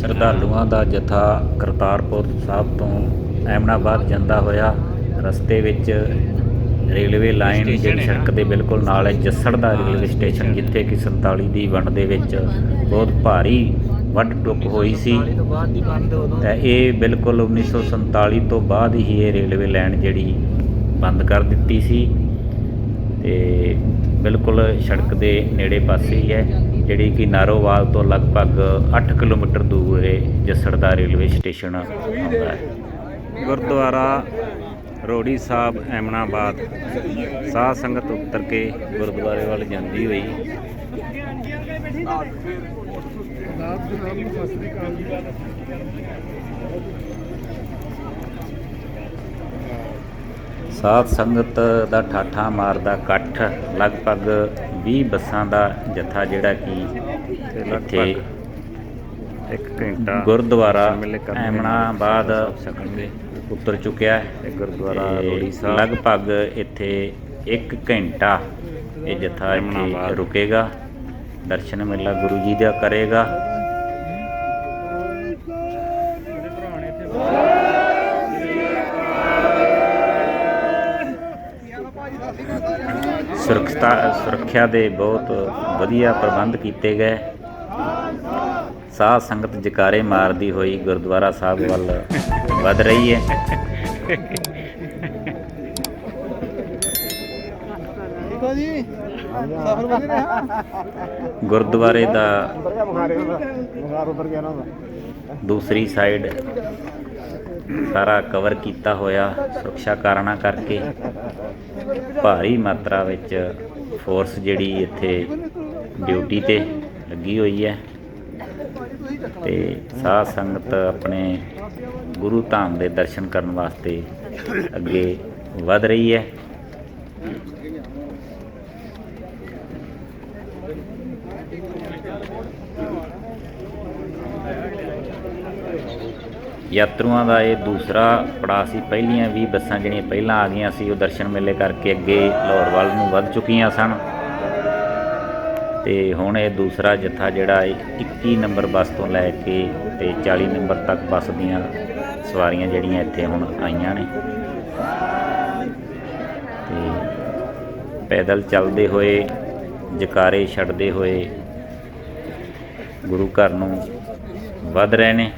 ਸ਼ਰਧਾਲੂਆਂ ਦਾ ਜਥਾ ਕਰਤਾਰਪੁਰ ਸਾਹਿਬ ਤੋਂ ਐਮਨਾਬਾਦ ਜਾਂਦਾ ਹੋਇਆ। ਰਸਤੇ ਵਿੱਚ ਰੇਲਵੇ ਲਾਈਨ ਜਿਹੜੀ ਸੜਕ ਦੇ ਬਿਲਕੁਲ ਨਾਲ ਹੈ ਜੱਸੜ ਦਾ ਰੇਲਵੇ ਸਟੇਸ਼ਨ ਜਿੱਥੇ ਕਿ 47 ਦੀ ਵੰਡ ਦੇ ਵਿੱਚ ਬਹੁਤ ਭਾਰੀ ਵੱਢ ਟੁੱਕ ਹੋਈ ਸੀ। ਤਾਂ ਇਹ ਬਿਲਕੁਲ 1947 ਤੋਂ ਬਾਅਦ ਹੀ ਇਹ ਰੇਲਵੇ ਲਾਈਨ ਜਿਹੜੀ ਬੰਦ ਕਰ ਦਿੱਤੀ ਸੀ। ਤੇ ਬਿਲਕੁਲ ਸੜਕ ਦੇ ਨੇੜੇ ਪਾਸੇ ਹੀ ਹੈ, ਜਿਹੜੀ ਕਿ ਨਾਰੋਵਾਲ ਤੋਂ ਲਗਭਗ 8 ਕਿਲੋਮੀਟਰ ਦੂਰ ਇਹ ਜੱਸੜ ਦਾ ਰੇਲਵੇ ਸਟੇਸ਼ਨ ਆਉਂਦਾ ਹੈ। ਗੁਰਦੁਆਰਾ ਰੋੜੀ ਸਾਹਿਬ ਐਮਨਾਬਾਦ ਸਾਧ ਸੰਗਤ ਉਤਰ ਕੇ ਗੁਰਦੁਆਰੇ ਵੱਲ ਜਾਂਦੀ ਹੋਈ। ਸਾਧ ਸੰਗਤ ਦਾ ਠਾਠਾ ਮਾਰਦਾ ਇਕੱਠ ਲਗਭਗ 20 ਬੱਸਾਂ ਦਾ ਜਥਾ ਜਿਹੜਾ ਕਿ ਇੱਥੇ ਇੱਕ ਘੰਟਾ ਗੁਰਦੁਆਰਾ। ਐਮਨਾਬਾਦ ਉਤਰ ਚੁੱਕਿਆ ਹੈ ਗੁਰਦੁਆਰਾ ਰੋੜੀ ਸਾਹਿਬ ਲਗਭਗ ਇੱਥੇ 1 ਘੰਟਾ ਇਹ ਜਥਾ ਇੱਥੇ। ਰੁਕੇਗਾ ਦਰਸ਼ਨ ਮੇਲਾ ਗੁਰੂ ਜੀ ਦਾ ਕਰੇਗਾ ਸੁਰੱਖਿਆ ਸੁਰੱਖਿਆ ਦੇ ਬਹੁਤ ਵਧੀਆ ਪ੍ਰਬੰਧ ਕੀਤੇ ਗਏ। ਸਾਧ ਸੰਗਤ ਜਕਾਰੇ ਮਾਰਦੀ ਹੋਈ ਗੁਰਦੁਆਰਾ ਸਾਹਿਬ ਵੱਲ ਵੱਧ ਰਹੀ ਹੈ ਗੁਰਦੁਆਰੇ ਦਾ ਦੂਸਰੀ ਸਾਈਡ ਸਾਰਾ ਕਵਰ ਕੀਤਾ ਹੋਇਆ ਸੁਰੱਖਿਆ ਕਾਰਨਾਂ ਕਰਕੇ। ਭਾਰੀ ਮਾਤਰਾ ਵਿੱਚ ਫੋਰਸ ਜਿਹੜੀ ਇੱਥੇ ਡਿਊਟੀ ਤੇ ਲੱਗੀ ਹੋਈ ਹੈ। ਤੇ ਸਾਧ ਸੰਗਤ ਆਪਣੇ ਗੁਰੂ ਧਾਮ ਦੇ ਦਰਸ਼ਨ ਕਰਨ ਵਾਸਤੇ ਅੱਗੇ ਵਧ ਰਹੀ ਹੈ। ਯਾਤਰੂਆਂ ਦਾ ਇਹ ਦੂਸਰਾ ਪੜਾਅ ਸੀ। ਪਹਿਲੀਆਂ 20 ਬੱਸਾਂ ਜਿਹੜੀਆਂ ਪਹਿਲਾਂ ਆ ਗਈਆਂ ਸੀ, ਉਹ ਦਰਸ਼ਨ ਮੇਲੇ ਕਰਕੇ ਅੱਗੇ ਲਾਹੌਰ ਵੱਲ ਨੂੰ ਵੱਧ ਚੁੱਕੀਆਂ ਸਨ। ਤੇ ਹੁਣ ਇਹ ਦੂਸਰਾ ਜਥਾ ਜਿਹੜਾ ਇਹ 21 ਨੰਬਰ ਬੱਸ ਤੋਂ ਲੈ ਕੇ ਤੇ 40 ਨੰਬਰ ਤੱਕ ਬੱਸ ਦੀਆਂ ਸਵਾਰੀਆਂ ਜਿਹੜੀਆਂ ਇੱਥੇ ਹੁਣ ਆਈਆਂ ਨੇ। ਤੇ ਪੈਦਲ ਚੱਲਦੇ ਹੋਏ, ਜਕਾਰੇ ਛੱਡਦੇ ਹੋਏ ਗੁਰੂ ਘਰ ਨੂੰ ਵੱਧ ਰਹੇ ਨੇ।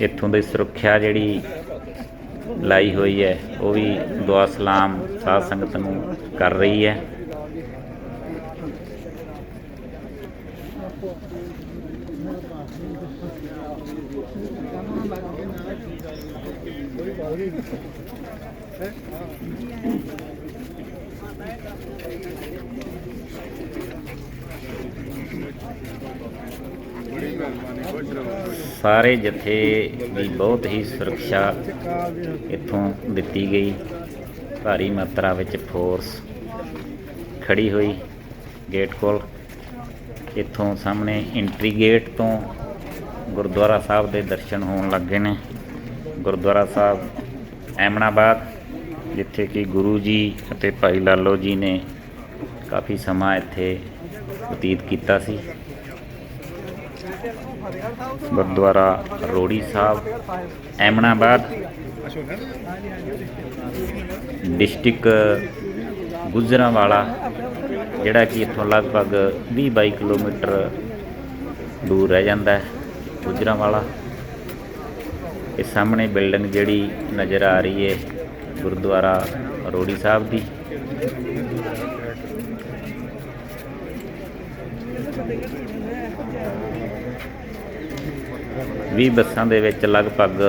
ਇੱਥੋਂ ਦੀ ਸੁਰੱਖਿਆ ਜਿਹੜੀ ਲਾਈ ਹੋਈ ਹੈ, ਉਹ ਵੀ ਦੁਆ ਸਲਾਮ ਸਾਧ ਸੰਗਤ ਨੂੰ ਕਰ ਰਹੀ ਹੈ। ਸਾਰੇ ਜਥੇ ਦੀ ਬਹੁਤ ਹੀ ਸੁਰੱਖਿਆ ਇੱਥੋਂ ਦਿੱਤੀ ਗਈ। ਭਾਰੀ ਮਾਤਰਾ ਵਿੱਚ ਫੋਰਸ ਖੜੀ ਹੋਈ ਗੇਟ ਕੋਲ। ਇੱਥੋਂ ਸਾਹਮਣੇ ਐਂਟਰੀ ਗੇਟ ਤੋਂ ਗੁਰਦੁਆਰਾ ਸਾਹਿਬ ਦੇ ਦਰਸ਼ਨ ਹੋਣ ਲੱਗੇ ਨੇ। ਗੁਰਦੁਆਰਾ ਸਾਹਿਬ ਐਮਨਾਬਾਦ ਜਿੱਥੇ ਕਿ ਗੁਰੂ ਜੀ ਅਤੇ ਭਾਈ ਲਾਲੋ ਜੀ ਨੇ ਕਾਫੀ ਸਮਾਂ ਇੱਥੇ ਬਤੀਤ ਕੀਤਾ ਸੀ। ਗੁਰਦੁਆਰਾ ਰੋੜੀ ਸਾਹਿਬ, ਐਮਨਾਬਾਦ ਡਿਸਟ੍ਰਿਕਟ ਗੁਜਰਾਂਵਾਲਾ, ਜਿਹੜਾ ਕਿ ਇੱਥੋਂ ਲਗਭਗ 20-22 ਕਿਲੋਮੀਟਰ ਦੂਰ ਰਹਿ ਜਾਂਦਾ ਹੈ ਗੁਜਰਾਂਵਾਲਾ। ਇਹ ਸਾਹਮਣੇ ਬਿਲਡਿੰਗ ਜਿਹੜੀ ਨਜ਼ਰ ਆ ਰਹੀ ਹੈ ਗੁਰਦੁਆਰਾ ਰੋੜੀ ਸਾਹਿਬ ਦੀ। ਵੀਹ ਬੱਸਾਂ ਦੇ ਵਿੱਚ ਲਗਭਗ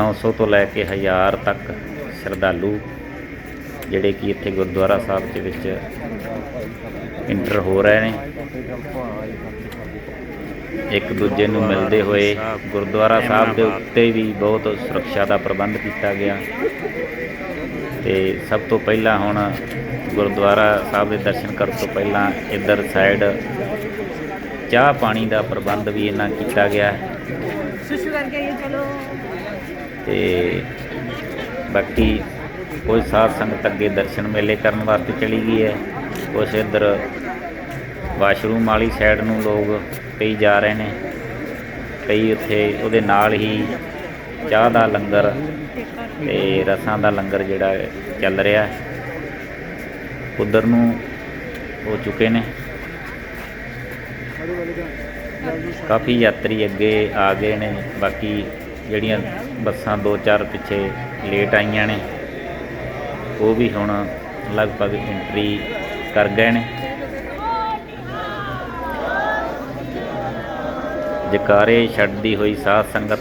900 ਤੋਂ ਲੈ ਕੇ 1000 ਤੱਕ ਸ਼ਰਧਾਲੂ, ਜਿਹੜੇ ਕਿ ਇੱਥੇ ਗੁਰਦੁਆਰਾ ਸਾਹਿਬ ਦੇ ਵਿੱਚ ਇੰਟਰ ਹੋ ਰਹੇ ਨੇ। ਇੱਕ ਦੂਜੇ ਨੂੰ ਮਿਲਦੇ ਹੋਏ ਗੁਰਦੁਆਰਾ ਸਾਹਿਬ ਦੇ ਉੱਤੇ ਵੀ ਬਹੁਤ ਸੁਰੱਖਿਆ ਦਾ ਪ੍ਰਬੰਧ ਕੀਤਾ ਗਿਆ। ਤੇ ਸਭ ਤੋਂ ਪਹਿਲਾਂ ਹੁਣ ਗੁਰਦੁਆਰਾ ਸਾਹਿਬ ਦੇ ਦਰਸ਼ਨ ਕਰਨ ਤੋਂ ਪਹਿਲਾਂ ਇੱਧਰ ਸਾਈਡ ਚਾਹ ਪਾਣੀ ਦਾ ਪ੍ਰਬੰਧ ਵੀ ਇਹਨਾਂ ਕੀਤਾ ਗਿਆ ਹੈ। ਸ਼ੁਸ਼ੂ ਕਰਕੇ ਇਹ ਚਲੋ। ਤੇ ਬਾਕੀ ਕੋਈ ਸਾਧ ਸੰਗਤ ਅੱਗੇ ਦਰਸ਼ਨ ਮੇਲੇ ਕਰਨ ਵਾਸਤੇ ਚਲੀ ਗਈ ਹੈ। ਕੁਛ ਇੱਧਰ ਵਾਸ਼ਰੂਮ ਵਾਲੀ ਸਾਈਡ ਨੂੰ ਲੋਕ ਕਈ ਜਾ ਰਹੇ ਨੇ। ਕਈ ਉੱਥੇ ਉਹਦੇ ਨਾਲ ਹੀ ਚਾਹ ਦਾ ਲੰਗਰ ਤੇ ਰਸਾਂ ਦਾ ਲੰਗਰ ਜਿਹੜਾ ਚੱਲ ਰਿਹਾ ਉਧਰ ਨੂੰ ਹੋ ਚੁੱਕੇ ਨੇ। ਕਾਫੀ ਯਾਤਰੀ ਅੱਗੇ ਆ ਗਏ ਨੇ, ਬਾਕੀ ਜਿਹੜੀਆਂ ਬੱਸਾਂ ਦੋ ਚਾਰ ਪਿੱਛੇ ਲੇਟ ਆਈਆਂ ਨੇ, ਉਹ ਵੀ ਹੁਣ ਲਗਭਗ ਐਂਟਰੀ ਕਰ ਗਏ ਨੇ। ਜਕਾਰੇ ਛੱਡਦੀ ਹੋਈ ਸਾਧ ਸੰਗਤ,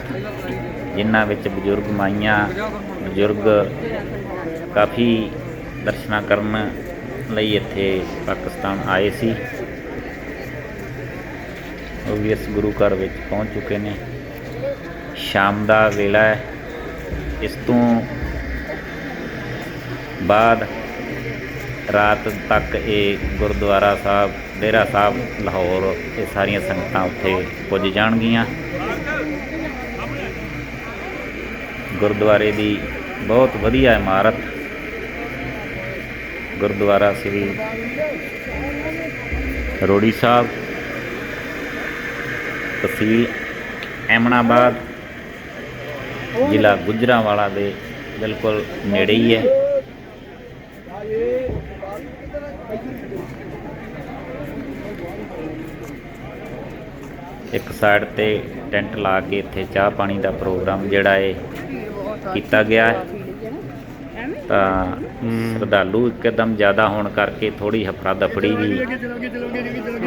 ਜਿਨ੍ਹਾਂ ਵਿੱਚ ਬਜ਼ੁਰਗ ਮਾਈਆਂ, ਬਜ਼ੁਰਗ ਕਾਫੀ ਦਰਸ਼ਨਾਂ ਕਰਨ ਲਈ ਇੱਥੇ ਪਾਕਿਸਤਾਨ ਆਏ ਸੀ। ਉਹ ਵੀ ਇਸ ਗੁਰੂ ਘਰ ਵਿੱਚ ਪਹੁੰਚ ਚੁੱਕੇ ਨੇ। ਸ਼ਾਮ ਦਾ ਵੇਲਾ ਹੈ। ਇਸ ਤੋਂ ਬਾਅਦ ਰਾਤ ਤੱਕ ਇਹ ਗੁਰਦੁਆਰਾ ਸਾਹਿਬ, ਡੇਰਾ ਸਾਹਿਬ, ਲਾਹੌਰ ਇਹ ਸਾਰੀਆਂ ਸੰਗਤਾਂ ਉੱਥੇ ਪੁੱਜ ਜਾਣਗੀਆਂ। ਗੁਰਦੁਆਰੇ ਦੀ ਬਹੁਤ ਵਧੀਆ ਇਮਾਰਤ। ਗੁਰਦੁਆਰਾ ਸ੍ਰੀ ਰੋੜੀ ਸਾਹਿਬ। ਤਹਿਸੀਲ ਐਮਨਾਬਾਦ ਜ਼ਿਲ੍ਹਾ ਗੁਜਰਾਂਵਾਲਾ ਦੇ ਬਿਲਕੁਲ ਨੇੜੇ ਹੀ ਹੈ। ਇੱਕ ਸਾਈਡ ਤੇ ਟੈਂਟ ਲਾ ਕੇ ਇੱਥੇ ਚਾਹ ਪਾਣੀ ਦਾ ਪ੍ਰੋਗਰਾਮ ਜਿਹੜਾ ਹੈ ਕੀਤਾ ਗਿਆ ਹੈ। ਤਾਂ ਸ਼ਰਧਾਲੂ ਇੱਕਦਮ ਜ਼ਿਆਦਾ ਹੋਣ ਕਰਕੇ ਥੋੜੀ ਹਫੜਾ ਦਫੜੀ ਵੀ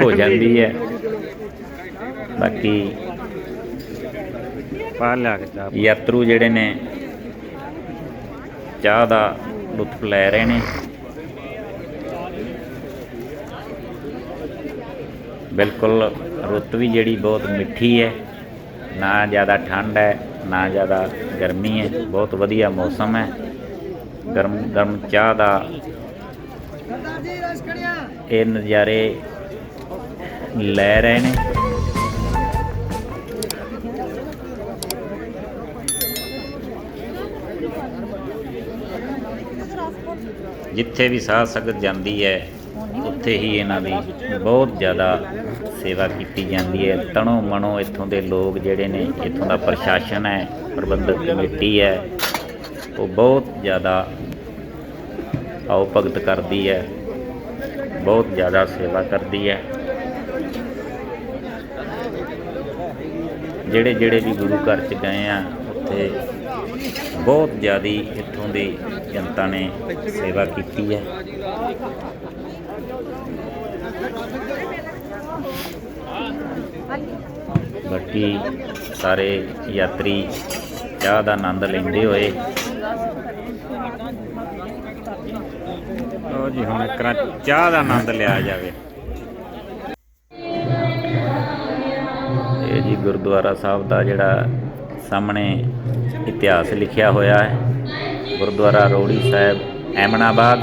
ਹੋ ਜਾਂਦੀ ਹੈ। ਬਾਕੀ ਪਾ ਲਿਆ ਕੇ ਚਾਹ ਯਾਤਰੂ ਜਿਹੜੇ ਨੇ ਚਾਹ ਦਾ ਲੁਤਫ ਲੈ ਰਹੇ ਨੇ। ਬਿਲਕੁਲ ਰੁੱਤ ਵੀ ਜਿਹੜੀ ਬਹੁਤ ਮਿੱਠੀ ਹੈ ਨਾ ਜ਼ਿਆਦਾ ਠੰਡ ਹੈ ਨਾ ਜ਼ਿਆਦਾ ਗਰਮੀ ਹੈ ਬਹੁਤ ਵਧੀਆ ਮੌਸਮ ਹੈ। ਗਰਮ ਗਰਮ ਚਾਹ ਦਾ ਇਹ ਨਜ਼ਾਰੇ ਲੈ ਰਹੇ ਨੇ। ਜਿੱਥੇ ਵੀ ਸਾਧ ਸੰਗਤ ਜਾਂਦੀ ਹੈ, ਉੱਥੇ ਹੀ ਇਹਨਾਂ ਦੀ ਬਹੁਤ ਜ਼ਿਆਦਾ ਸੇਵਾ ਕੀਤੀ ਜਾਂਦੀ ਹੈ। ਤਣੋ ਮਣੋ ਇੱਥੋਂ ਦੇ ਲੋਕ ਜਿਹੜੇ ਨੇ, ਇੱਥੋਂ ਦਾ ਪ੍ਰਸ਼ਾਸਨ ਹੈ, ਪ੍ਰਬੰਧਕ ਕਮੇਟੀ ਹੈ, ਉਹ ਬਹੁਤ ਜ਼ਿਆਦਾ ਆਓ ਭਗਤ ਕਰਦੀ ਹੈ, ਬਹੁਤ ਜ਼ਿਆਦਾ ਸੇਵਾ ਕਰਦੀ ਹੈ। ਜਿਹੜੇ ਜਿਹੜੇ ਵੀ ਗੁਰੂ ਘਰ ਚ ਗਏ ਆ, ਉੱਥੇ ਬਹੁਤ ਜ਼ਿਆਦੀ ਇੱਥੋਂ ਦੀ ਜਨਤਾ ਨੇ ਸੇਵਾ ਕੀਤੀ ਹੈ। ਬਾਕੀ ਸਾਰੇ ਯਾਤਰੀ ਚਾਹ ਦਾ ਆਨੰਦ ਲੈਂਦੇ ਹੋਏ। ਲਓ ਜੀ, ਹੁਣ ਇੱਕ ਚਾਹ ਦਾ ਆਨੰਦ ਲਿਆ ਜਾਵੇ। ਇਹ ਜੀ ਗੁਰਦੁਆਰਾ ਸਾਹਿਬ ਦਾ ਜਿਹੜਾ ਸਾਹਮਣੇ ਇਤਿਹਾਸ ਲਿਖਿਆ ਹੋਇਆ ਹੈ। ਗੁਰਦੁਆਰਾ ਰੋੜੀ ਸਾਹਿਬ ਐਮਨਾਬਾਦ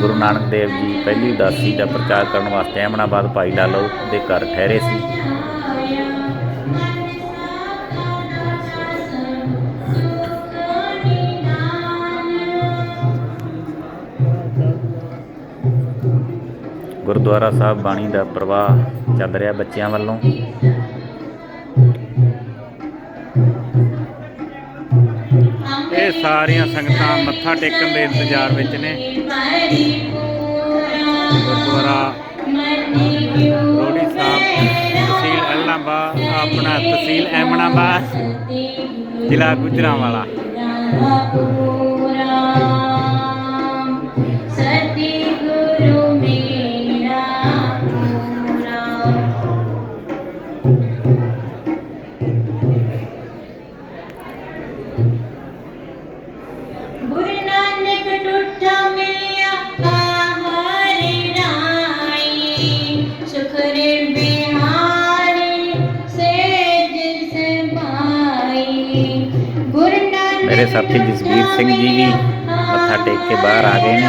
ਗੁਰੂ ਨਾਨਕ ਦੇਵ ਜੀ ਪਹਿਲੀ ਉਦਾਸੀ ਦਾ ਪ੍ਰਚਾਰ ਕਰਨ ਵਾਸਤੇ ਐਮਨਾਬਾਦ ਭਾਈ ਲਾਲੋ ਦੇ ਘਰ ਠਹਿਰੇ ਸੀ। ਗੁਰਦੁਆਰਾ ਸਾਹਿਬ ਬਾਣੀ ਦਾ ਪ੍ਰਵਾਹ ਚੱਲ ਰਿਹਾ ਬੱਚਿਆਂ ਵੱਲੋਂ। ਇਹ ਸਾਰੀਆਂ ਸੰਗਤਾਂ ਮੱਥਾ ਟੇਕਣ ਦੇ ਇੰਤਜ਼ਾਰ ਵਿੱਚ ਨੇ। ਗੁਰਦੁਆਰਾ ਰੋੜੀ ਸਾਹਿਬ, ਤਹਿਸੀਲ ਐਲਨਾਬਾਦ ਆਪਣਾ ਤਹਿਸੀਲ ਐਮਨਾਬਾਦ ਜ਼ਿਲ੍ਹਾ ਗੁਜਰਾਂਵਾਲਾ। ਸਾਥੀ ਜਸਵੀਰ ਸਿੰਘ ਜੀ ਵੀ ਮੱਥਾ ਟੇਕ ਕੇ ਬਾਹਰ ਆ ਗਏ ਨੇ।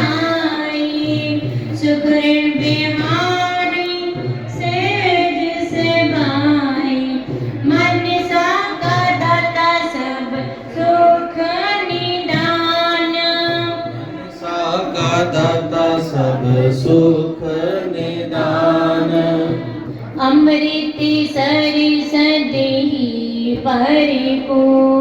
ਸੁਖਰਨ ਬਿਮਾਰੀ ਸੇਜ ਸੇ ਸਰੀ ਸਦਹੀ ਪਰਿਪੂਰਨ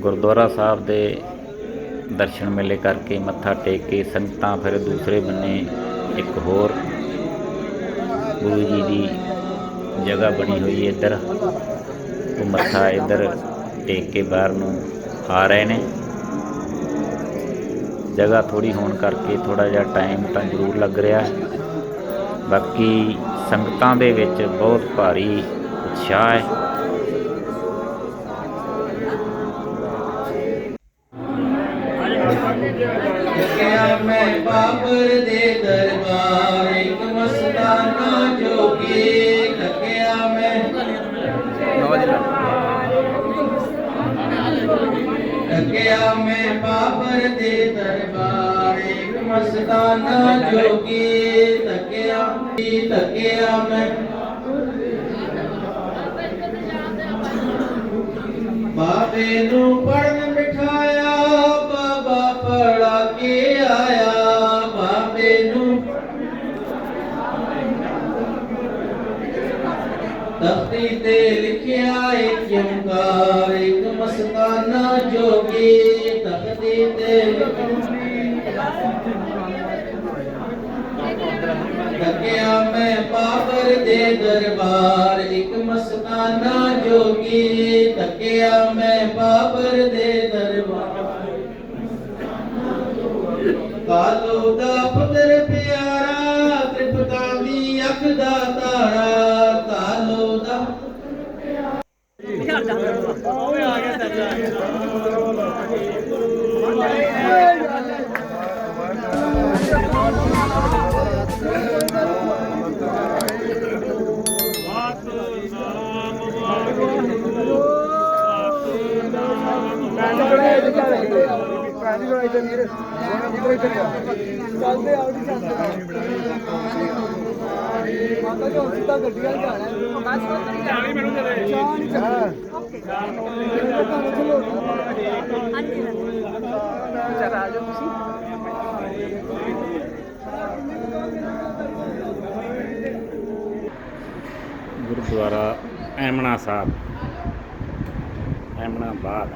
ਗੁਰਦੁਆਰਾ ਸਾਹਿਬ ਦੇ ਦਰਸ਼ਨ ਮੇਲੇ ਕਰਕੇ ਮੱਥਾ ਟੇਕ ਕੇ ਸੰਗਤਾਂ ਫਿਰ ਦੂਸਰੇ ਬੰਨੇ ਇੱਕ ਹੋਰ ਗੁਰੂ ਜੀ ਦੀ ਜਗ੍ਹਾ ਬਣੀ ਹੋਈ ਹੈ ਇੱਧਰ। ਉਹ ਮੱਥਾ ਇੱਧਰ ਟੇਕ ਕੇ ਬਾਹਰ ਨੂੰ ਆ ਰਹੇ ਨੇ। ਜਗ੍ਹਾ ਥੋੜੀ ਹੋਣ ਕਰਕੇ ਥੋੜਾ ਜਿਹਾ ਟਾਈਮ ਤਾਂ ਜ਼ਰੂਰ ਲੱਗ ਰਿਹਾ ਹੈ ਬਾਕੀ ਸੰਗਤਾਂ ਦੇ ਵਿੱਚ ਬਹੁਤ ਭਾਰੀ ਉਤਸ਼ਾਹ ਹੈ ਲੱਗਿਆ ਮੈਂ ਬਾਬਰ ਦੇ ਦਰਬਾਰ ਇੱਕ ਮਸਤਾਨਾ ਜੋਗੀ ਲੱਗਿਆ ਮੈਂ ਲੱਗਿਆ ਮੈਂ ਬਾਬਰ ਦੇ ਦਰਬਾਰ ਇੱਕ ਮਸਤਾਨਾ ਜੋਗੀ ਲੱਗਿਆ ਲੱਗਿਆ ਮੈਂ। ਬਾਬੇ ਨੂੰ ਪੜਨ ਦਰਬਾਰ ਇੱਕ ਮਸਤਾਨਾ ਜੋਗੀ, ਤੱਕਿਆ ਮੈਂ ਬਾਬਰ ਦੇ ਦਰਬਾਰ। ਕਾਲੋ ਦਾ ਪੁੱਤਰ ਪਿਆਰਾ, ਤ੍ਰਿਪਤਾ ਦੀ ਅੱਖ ਦਾ ਤਾਰਾ। ਕਾਲੋ ਦਾ ਚੱਲਦੇ ਆਉਡੀ ਚੱਲਦੇ ਮਾਤਾ ਜੀ ਹੁਣ ਸਿੱਧਾ ਗੱਡੀਆਂ ਜਾਣਾ ਬਸ ਉਹ ਜਾਣੀ ਚਲੇ ਚਾਹ ਨਹੀਂ ਚੱਲਣਾ ਓਕੇ ਚਲੋ ਹਾਂਜੀ ਚਲ ਆ ਜਾਓ ਤੁਸੀਂ ਗੁਰਦੁਆਰਾ ਐਮਣਾ ਸਾਹਿਬ। ਐਮਣਾ ਬਾਦ